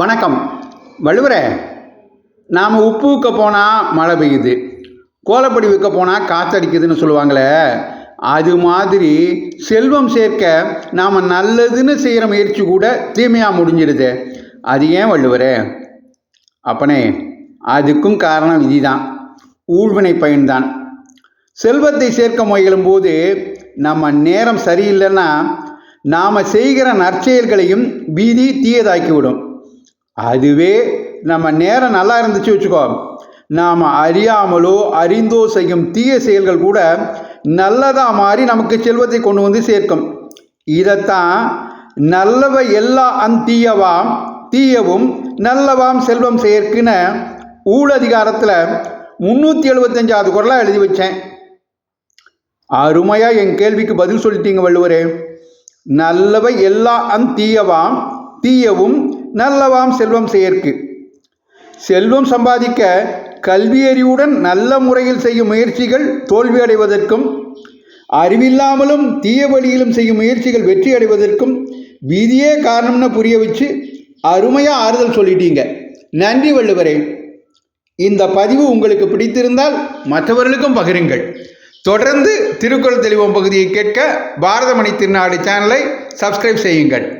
வணக்கம். வள்ளுவரே நாம் உப்பு விற்க போனால் மழை பெய்யுது. கோலப்படி விற்க போனால் காத்தடிக்குதுன்னு சொல்லுவாங்களே அது மாதிரி செல்வம் சேர்க்க நாம் நல்லதுன்னு செய்கிற முயற்சி கூட தீமையாக முடிஞ்சிடுது. அது ஏன் வள்ளுவரே? அப்பனே அதுக்கும் காரணம் விதிதான் ஊழ்வினை பயன்தான். செல்வத்தை சேர்க்க முயலும்போது நம்ம நேரம் சரியில்லைன்னா நாம் செய்கிற நற்செயல்களையும் பீதி தீயதாக்கிவிடும். அதுவே நம்ம நேரம் நல்லா இருந்துச்சு வச்சுக்கோ. நாம் அறியாமலோ அறிந்தோ செய்யும் தீய செயல்கள் கூட நல்லதாக மாறி நமக்கு செல்வத்தை கொண்டு வந்து சேர்க்கும். இதைத்தான் நல்லவ எல்லா அந்தீயவாம் தீயவும் நல்லவாம் செல்வம் சேர்க்குன்னு ஊழதிகாரத்தில் முந்நூற்றி எழுபத்தஞ்சாவது குரலாக எழுதி வச்சேன். அருமையாக என் கேள்விக்கு பதில் சொல்லிட்டீங்க வள்ளுவரே. நல்லவை எல்லா அந்தீயவாம் தீயவும் நல்லவாம் செல்வம் செயற்கு. செல்வம் சம்பாதிக்க கல்வியறிவுடன் நல்ல முறையில் செய்யும் முயற்சிகள் தோல்வியடைவதற்கும் அறிவில்லாமலும் தீய வழியிலும் செய்யும் முயற்சிகள் வெற்றி அடைவதற்கும் விதியே காரணம்னு புரிய வச்சு அருமையாக ஆறுதல் சொல்லிட்டீங்க. நன்றி வள்ளுவரே. இந்த பதிவு உங்களுக்கு பிடித்திருந்தால் மற்றவர்களுக்கும் பகிருங்கள். தொடர்ந்து திருக்குறள் தெளிவோம் பகுதியை கேட்க பாரதமணி திருநாடு சேனலை சப்ஸ்கிரைப் செய்யுங்கள்.